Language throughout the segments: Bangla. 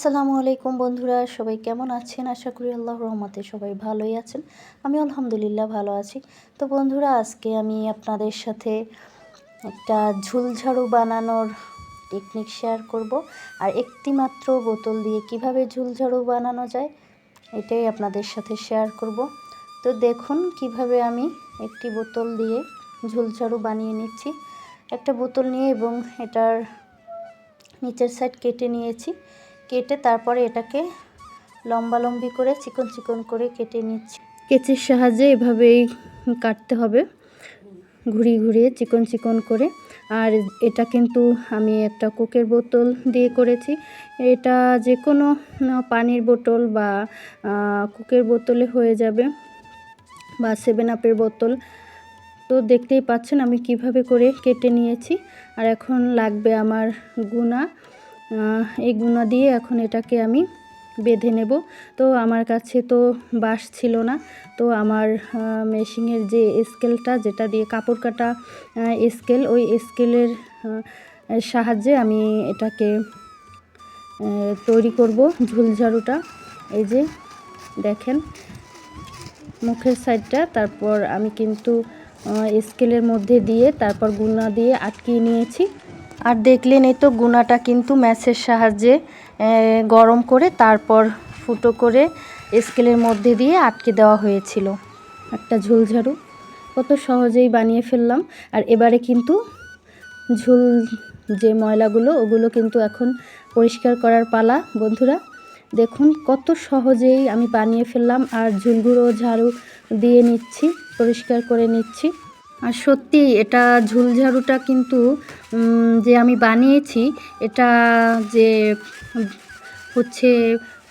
আসসালামু আলাইকুম বন্ধুরা, সবাই কেমন আছেন? আশা করি আল্লাহ রহমতে সবাই ভালোই আছেন। আমি আলহামদুলিল্লাহ ভালো আছি। তো বন্ধুরা, আজকে আমি আপনাদের সাথে একটা ঝুলঝাড়ু বানানোর টেকনিক শেয়ার করব। আর একটি মাত্র বোতল দিয়ে কীভাবে ঝুলঝাড়ু বানানো যায়, এটাই আপনাদের সাথে শেয়ার করব। তো দেখুন কীভাবে আমি একটি বোতল দিয়ে ঝুলঝাড়ু বানিয়ে নিচ্ছি। একটা বোতল নিয়ে এবং এটার নিচের সাইড কেটে নিয়েছি। কেটে তারপরে এটাকে লম্বালম্বি করে চিকন চিকন করে কেটে নিচ্ছি। কেচির সাহায্যে এভাবেই কাটতে হবে, ঘুরিয়ে ঘুরিয়ে চিকন চিকন করে। আর এটা কিন্তু আমি একটা কোকের বোতল দিয়ে করেছি। এটা যে কোনো পানির বোতল বা কোকের বোতলে হয়ে যাবে বা সেভেন আপের বোতল। তো দেখতেই পাচ্ছেন আমি কীভাবে করে কেটে নিয়েছি। আর এখন লাগবে আমার গুণা এই গুণা দিয়ে এখন এটাকে আমি বেঁধে নেব। তো আমার কাছে তো বাঁশ ছিল না, তো আমার মেশিনের যে স্কেলটা, যেটা দিয়ে কাপড় কাটা স্কেল, ওই স্কেলের সাহায্যে আমি এটাকে তৈরি করব ঝুলঝাড়ুটা এই যে দেখেন, মুখের সাইডটা, তারপর আমি কিন্তু স্কেলের মধ্যে দিয়ে, তারপর গুনা দিয়ে আটকিয়ে নিয়েছি। আর দেখলেন এই তো গুনাটা কিন্তু ম্যাচের সাহায্যে গরম করে তারপর ফুটো করে স্কেলের মধ্যে দিয়ে আটকে দেওয়া হয়েছিল। একটা ঝুলঝাড়ু কত সহজেই বানিয়ে ফেললাম। আর এবারে কিন্তু ঝুল যে ময়লাগুলো, ওগুলো কিন্তু এখন পরিষ্কার করার পালা। বন্ধুরা, দেখুন কত সহজেই আমি বানিয়ে ফেললাম। আর ঝুলগুলো ঝাড়ু দিয়ে নিচ্ছি, পরিষ্কার করে নিচ্ছি। আর সত্যি এটা ঝুলঝাড়ুটা কিন্তু যে আমি বানিয়েছি, এটা যে হচ্ছে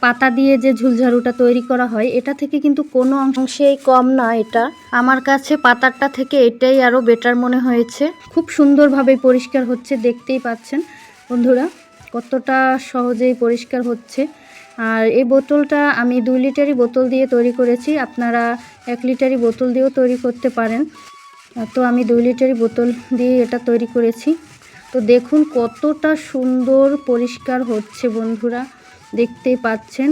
পাতা দিয়ে যে ঝুলঝাড়ুটা তৈরি করা হয়, এটা থেকে কিন্তু কোনো অংশেই কম না এটা। আমার কাছে পাতারটা থেকে এটাই আরও বেটার মনে হয়েছে। খুব সুন্দরভাবে পরিষ্কার হচ্ছে, দেখতেই পাচ্ছেন বন্ধুরা, কতটা সহজেই পরিষ্কার হচ্ছে। আর এই বোতলটা আমি দুই লিটারই বোতল দিয়ে তৈরি করেছি, আপনারা এক লিটারই বোতল দিয়েও তৈরি করতে পারেন। তো আমি দুই লিটারই বোতল দিয়ে এটা তৈরি করেছি। তো দেখুন কতটা সুন্দর পরিষ্কার হচ্ছে বন্ধুরা, দেখতেই পাচ্ছেন।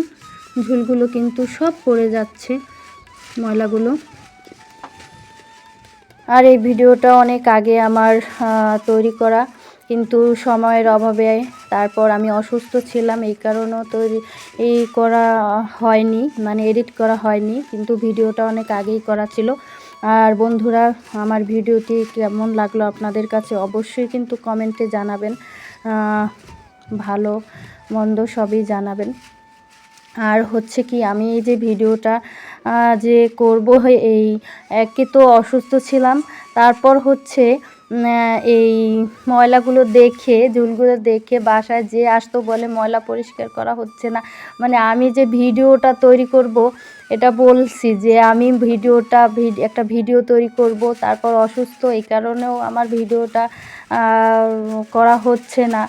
ঝুলগুলো কিন্তু সব পড়ে যাচ্ছে ময়লাগুলো। আর এই ভিডিওটা অনেক আগে আমার তৈরি করা, কিন্তু সময়ের অভাবে তারপর আমি অসুস্থ ছিলাম, এই কারণেও তৈরি, এই করা হয়নি মানে এডিট করা হয়নি, কিন্তু ভিডিওটা অনেক আগেই করা ছিল। আর বন্ধুরা, আমার ভিডিওটি কেমন লাগল আপনাদের কাছে অবশ্যই কিন্তু কমেন্টে জানাবেন। ভালো, মন্দ সবই জানাবেন। আর হচ্ছে কি, আমি এই যে ভিডিওটা যে করব, এই একে তো অসুস্থ ছিলাম। তারপর হচ্ছে এই ময়লাগুলো দেখে ঝুলগুলো দেখে বাসায় যে আসতো বলে ময়লা পরিষ্কার করা হচ্ছে না। মানে আমি যে ভিডিওটা তৈরি করব, এটা বলছি যে আমি ভিডিওটা একটা ভিডিও তৈরি করব, তারপর অসুস্থ, এই কারণেও আমার ভিডিওটা করা হচ্ছে না।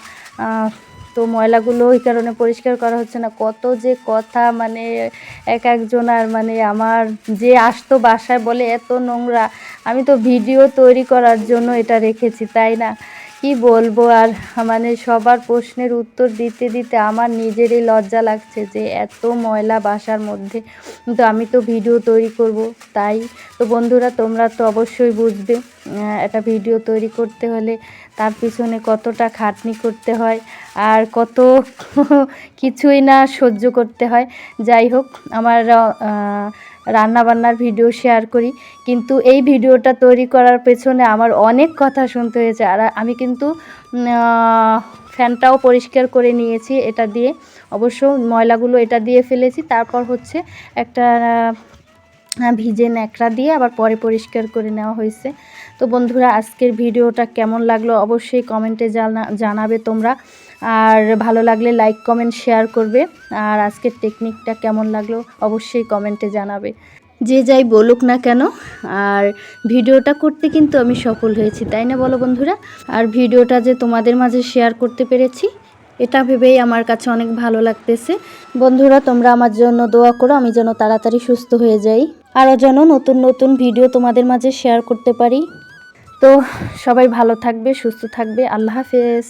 তো ময়লাগুলো ওই কারণে পরিষ্কার করা হচ্ছে না। কত যে কথা মানে এক একজনার মানে আমার যে আসতো বাসায় বলে, এত নোংরা, আমি তো ভিডিও তৈরি করার জন্য এটা রেখেছি। তাই না? কি বলব আর মানে সবার প্রশ্নের উত্তর দিতে দিতে আমার নিজেরই লজ্জা লাগছে যে এত ময়লা বাসার মধ্যে। কিন্তু আমি তো ভিডিও তৈরি করব, তাই। তো বন্ধুরা, তোমরা তো অবশ্যই বুঝবে একটা ভিডিও তৈরি করতে হলে তার পিছনে কতটা খাটনি করতে হয় আর কত কিছুই না সহ্য করতে হয়। যাই হোক, আমার রান্নাবান্নার ভিডিও শেয়ার করি। কিন্তু এই ভিডিওটা তৈরি করার পেছনে আমার অনেক কথা শুনতে হয়েছে। আর আমি কিন্তু ফ্যানটাও পরিষ্কার করে নিয়েছি এটা দিয়ে। অবশ্য ময়লাগুলো এটা দিয়ে ফেলেছি। তারপর হচ্ছে একটা ভিজে ন্যাকড়া দিয়ে আবার পরে পরিষ্কার করে নেওয়া হয়েছে। তো বন্ধুরা, আজকের ভিডিওটা কেমন লাগল অবশ্যই কমেন্টে জানা, জানাবে তোমরা। আর ভালো লাগলে লাইক কমেন্ট শেয়ার করবে। আর আজকের টেকনিকটা কেমন লাগল অবশ্যই কমেন্টে জানাবে। যে যাই বলুক না কেন, আর ভিডিওটা করতে কিন্তু আমি সফল হয়েছি, তাই না বলো বন্ধুরা? আর ভিডিওটা যে তোমাদের মাঝে শেয়ার করতে পেরেছি, এটা ভেবেই আমার কাছে অনেক ভালো লাগতেছে। বন্ধুরা, তোমরা আমার জন্য দোয়া করো, আমি যেন তাড়াতাড়ি সুস্থ হয়ে যাই। আরও যেন নতুন নতুন ভিডিও তোমাদের মাঝে শেয়ার করতে পারি। তো সবাই ভালো থাকবে, সুস্থ থাকবে। আল্লাহ হাফেজ।